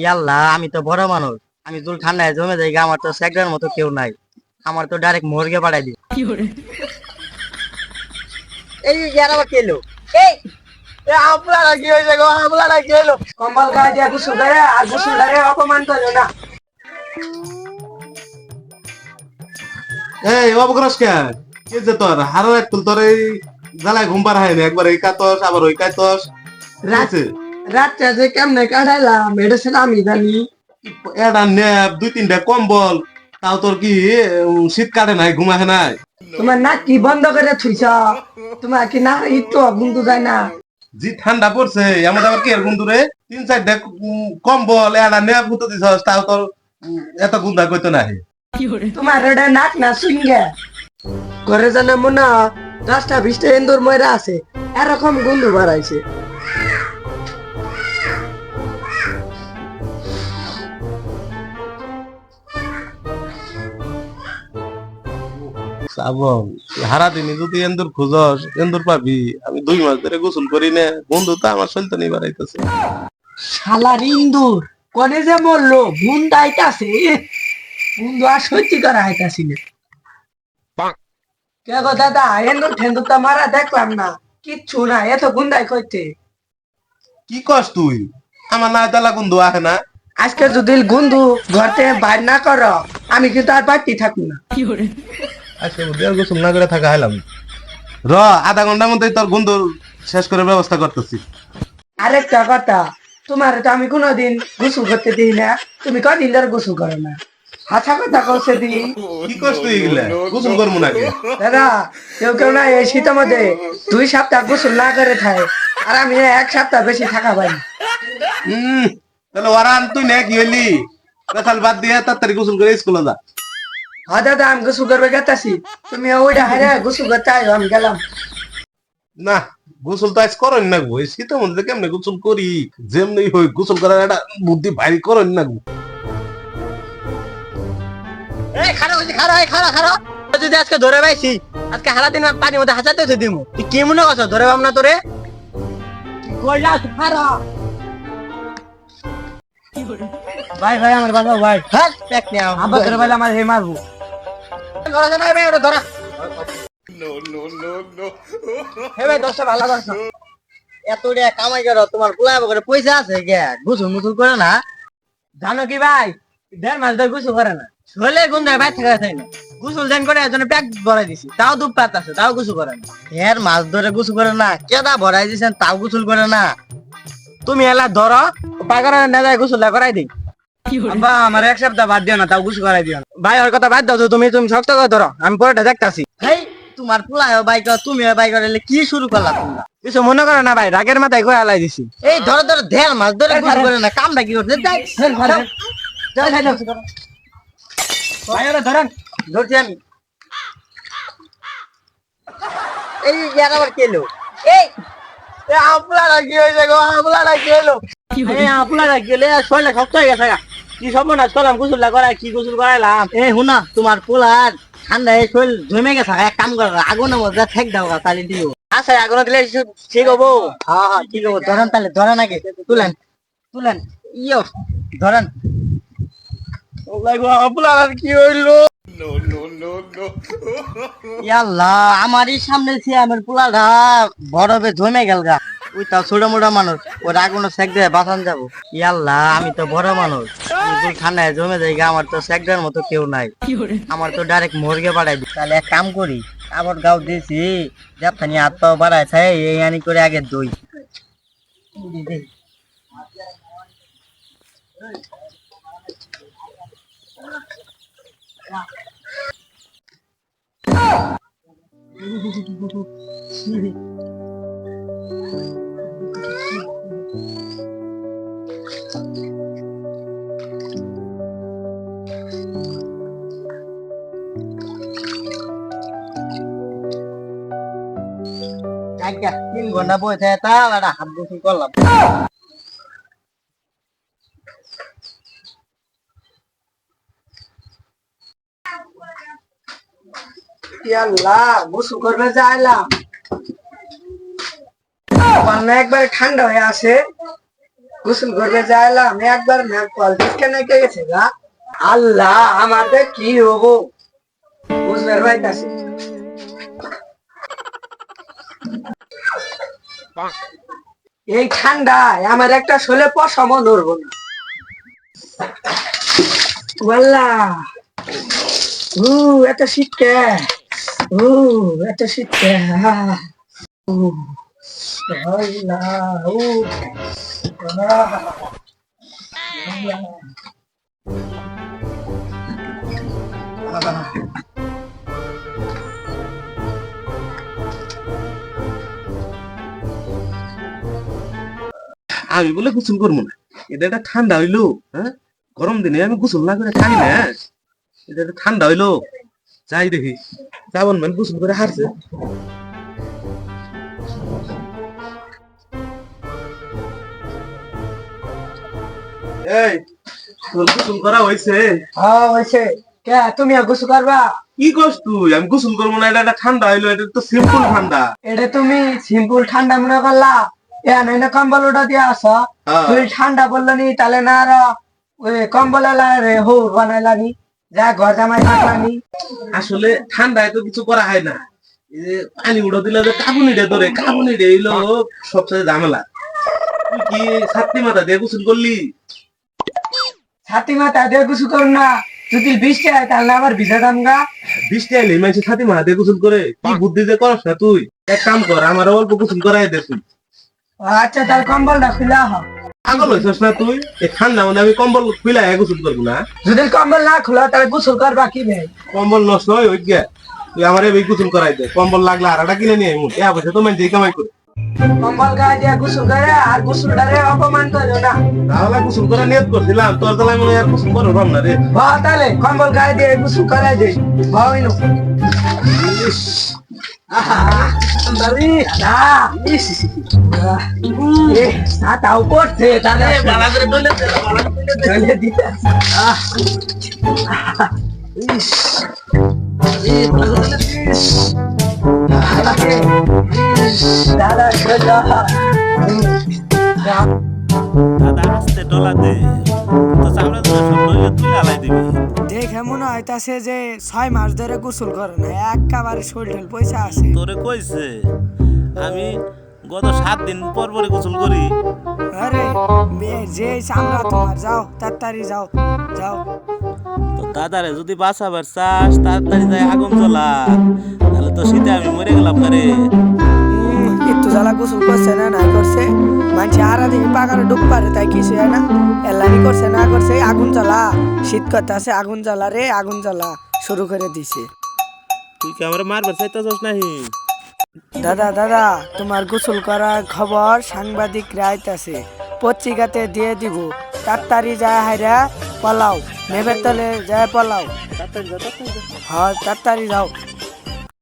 ইয়াল্লাহ আমি তো বড় মানুষ। আমি চুল ঠান্ডায় জমে যাই আমার তো সেকডার মতো কেউ নাই। আমার তো ডাইরেক্ট মর্গে পাঠাই দি এই ইয়ার আবার কেলো এই এ আপনারা কি হয়েছে গো? আপনারা কি হলো? কম্বল গায়ে দিয়ে গুসু করে আর গুসু করে অপমান করো না। এই অবগ্রস কে কে যে তোর? হারো এক তুল তোর এই জ্বালায় ঘুম পার হয় না একবার এই কাতস আবার ওই কাতস। রাত রাতটা যে কেমনে কাটাইলাম এটা সেটা আমি জানি। এটা নেপ দুই তিনটা কম্বল তাও তোর কি শীত কাটে নাই ঘুমাহে নাই? তোমার নাক কি বন্ধ করে থুইছ? তোমার কি না একটু গুনতু যায় না। জি ঠান্ডা পড়ছে এমন আবার কি এর গুন্দু রে? তিন চারটা কম্বল এটা নেপ গুতো দিছ তাও তোর এত গুন্দা কইতো নাই তোমার এটা নাক না সুইঙ্গে? করে জানে মনে দশটা বিশটা এন্দুর ময়রা আছে এরকম গন্ধ বাড়াইছে। শ্রাবণ হারা দিনই যদি এন্দুর খুঁজস এন্দুর পাবি। আমি দুই মাস ধরে গোসল করি না। বন্ধু তো আমার সলতে নেই বাড়াইতেছে। শালার ইন্দুর কনে যে মরলো? বুন্দা আইতাছে বুন্দু আর সহ্য করা আইতাছি না। কে গো দাদা এন্দুর ঠেন্দুর তো মারা দেখলাম না। কিচ্ছু না এত গুন্দাই কইতে। কি কস তুই? আমার না তালা বন্ধু আহে না। আজকে যদি গুন্দু ঘর থেকে বাইর না করো আমি কিন্তু আর বাড়তি থাকব না। আজকে দেড় গোসল না করে থাকা হলাম র আধা ঘণ্টার মধ্যে তোর বন্ধু শেষ করে ব্যবস্থা করতেছি। আরেকটা কথা তোমার তো আমি কোনোদিন গোসল করতে দিই না। তুমি কদিন ধরে গোসল করো না? হাসা কথা কৌশে দিই কি তুই এগুলা? গোসল করব নাকি? দাদা কেউ কেউ না এই শীতের মধ্যে দুই সপ্তাহ গোসল না করে থাকে আর আমি এক সপ্তাহ বেশি থাকা পাই হম তাহলে ওরান তুই নে কি হইলি? পেশাল বাদ দিয়ে তাড়াতাড়ি গোসল করে স্কুলে যা। হ্যাঁ দাদা আমি গোসল করবে গেতাছি। তুমি ওইটা হারে গোসল করতে আইও আমি গেলাম। না গোসল তো আজ করন না গো। এই শীতের মধ্যে কেমনে গোসল করি? যেমনি হই গোসল করার একটা বুদ্ধি ভারী করন না গো। এই খারাপ হয়েছে খারাপ এই খারাপ খারাপ যদি আজকে ধরে পাইছি আজকে হারা দিন পানির মধ্যে হাসাতে হচ্ছে দিমু। তুই কি মনে করছ? ধরে পাম না তোরে? ভাই ভাই আমার বাবা ভাই। হ্যাঁ প্যাক নিয়ে আব্বা ধরে পাইলে আমার হে মারবো। ধরা। জানা ভাই ওটা ধরা হে ভাই দশটা ভালো করছ এত কামাই করো তোমার পোলা করে পয়সা আছে গে করে না। জানো কি ভাই দেড় মাস ধরে গোসল করে না। শরীরে গুন্দায় বাইর থাকা যায় না। গুসুল দেন করে একজনে প্যাক ভরাই দিছি তাও দুধ পাত আছে তাও গুসু করে না। এর মাছ ধরে গুসু করে না কেদা ভরাই দিছেন তাও গুসুল করে না। তুমি এলা ধরো পাগরা না যায় গুসুল করাই দিই। আব্বা আমার এক সপ্তাহ বাদ দিও না তাও গোসল করাই দিও না। ভাই ওর কথা বাদ দাও তো তুমি তুমি শক্ত করে ধরো আমি পরেটা দেখতাছি। হেই তোমার পোলা বাইক তুমি বাইক কি শুরু করলা তোমরা? কিছু মনে করে না ভাই রাগের মাথায় কয়ে আলাই দিছি। এই ধরো ধরো ধ্যান মাছ ধরে গুসু করে না কামটা কি করছে? যাই। ভাই ওরা ধরেন। ধরছি আমি। এই ইয়ার আবার কেলো এই এ আপনারা কি হয়েছে গো? আপনারা কি হলো? আপনারা গেলে শরীরটা শক্ত হয়ে গেছে গা। কি সর্বনাশ করলাম? গোসলটা করাই কি গোসল করাইলাম? এ হুনা তোমার পোলার ঠান্ডা শরীর জমে গেছে। এক কাম করো আগুনের মধ্যে ঠেক দাও গা, তাহলে দিও। আচ্ছা আগুন দিলে ঠিক হব? হ্যাঁ হ্যাঁ ঠিক হব। ধরেন তাহলে ধরেন আগে তুলেন তুলেন ইয়ো ধরেন। আপনার কি হইল? আমারই সামনে আমার পোলাটা বরফে জমে গেল গা। ওই ছোট মোটা মানুষ ওর আগুন সেক দিয়ে বাঁচান যাব। ইয়াল্লাহ আমি তো বড় মানুষ। ঠান্ডায় জমে গা, আমার তো সেকটার মতো কেউ নাই। আমার তো ডাইরেক্ট মর্গে পাঠাই তাহলে এক কাম করি আবার গাও দিয়েছি যাবখানি হাত পাও বাড়ায় এই আনি করে আগে দই। আজ্ঞা আল্লাহ করবে একবারে ঠান্ডা হয়ে আসে গোসল করবে যাইলাম, একবার ম্যাম কল হয়ে গেছে গা। আল্লাহ, আমাদের কি হব? বুঝবার পাইতাছি। এই ঠান্ডায় আমার একটা শোলে পশমও ধরবো না। ওয়াল্লা। উ এত শীত কে? এত শীত কে? উ আল্লাহ উ আমি বলে গোসল করব না। এটা একটা ঠান্ডা হইল হ্যাঁ? গরম দিনে আমি গোসল না করে থাকি না। এটা একটা ঠান্ডা হইল। যাই দেখি যাবন মান গোসল করে হারছে এই তোর গোসল করা হয়েছে হ্যাঁ হয়েছে কে তুমি আর গোসল করবা? কি করছ তুই? আমি গোসল করব না এটা ঠান্ডা হইল এটা তো সিম্পল ঠান্ডা। এটা তুমি সিম্পল ঠান্ডা মনে করলা। এ না কম্বল ওটা দিয়ে আসো। তুই ঠান্ডা বলল নি তাহলে না আর কম্বল রে হো বানাইলানি। যা ঘর জামাই থাকলানি। আসলে ঠান্ডায় তো কিছু করা হয় না। পানি উড়ো দিলে যে কাবুনিটা ধরে কাবুনিটা হইল সবচেয়ে ঝামেলা। তুই কি ছাত্রী মাথা দিয়ে গোসল করলি? ছাতি মাথা দিয়ে গোসল করুন না। যদি বৃষ্টি হয় তাহলে আবার ভিজা দাম গা। বৃষ্টি আইলে মানুষ ছাতি মাথা দিয়ে গোসল করে। কি বুদ্ধি যে করস না তুই? এক কাম কর আমার অল্প গোসল করাই দে তুই। আচ্ছা তাহলে কম্বলটা খুলা হ পাগল হইছস না তুই? এই ঠান্ডা মানে আমি কম্বল খুলে গোসল করব না। যদি কম্বল না খোলা তাহলে গোসল করবা কি ভাই কম্বল নষ্ট হয় ওই গিয়া তুই আমার এই গোসল করাই দে। কম্বল লাগলে আর একটা কিনে নিয়ে আইমু। এ পয়সা তো মানুষ কামাই করে। কম্বল গায়ে দিয়ে গোসল করে আর গোসলটারে অপমান করো না। তাহলে গোসল করা নিয়ত করছিলাম। তোর তাহলে মনে আর গোসল করব না রে। বা তাহলে কম্বল গায়ে দিয়ে গোসল করাই দে। ভাইনো বাড়ি না ইস এ সাতাও পড়ছে তাহলে বালা করে দলে দে, বালা করে দলে দে। চলে দিতে আহ ইস এ বালা করে দলে দে। ইস দাদা চলো দাদা আসতে ডলা দে তো চামড়া তো সব নইলে তুই আলাই দিবি দেখে মনে হইতাছে যে ছয় মাস ধরে গোসল করে না একেবারে শরীর পয়সা আছে। তোরে কইছে আমি গত সাত দিন পর পরে গোসল করি। আরে যে চামড়া তোমার যাও তাড়াতাড়ি যাও যাও। তো দাদারে যদি বাঁচাবার চাস তাড়াতাড়ি যায় আগুন জ্বলা তাহলে তো শীতে আমি মরে গেলাম করে একটু জ্বালা গোসল করছে না না করছে। মানুষ আরা দিবি পাকারে ডুব পারে তাই কিছু হয় না। এলানি করছে না করছে আগুন জ্বালা। শীত করতে আছে আগুন জ্বালা রে আগুন জ্বালা। শুরু করে দিছে। তুই কি আমার মারবার চাইতেছস নাহি? দাদা দাদা তোমার গোসল করার খবর সাংবাদিক রাইত আছে। পত্রিকাতে দিয়ে দিব। তাড়াতাড়ি যায় হাইরা পলাও। নেবের তলে যায় পলাও। হ্যাঁ তাড়াতাড়ি যাও।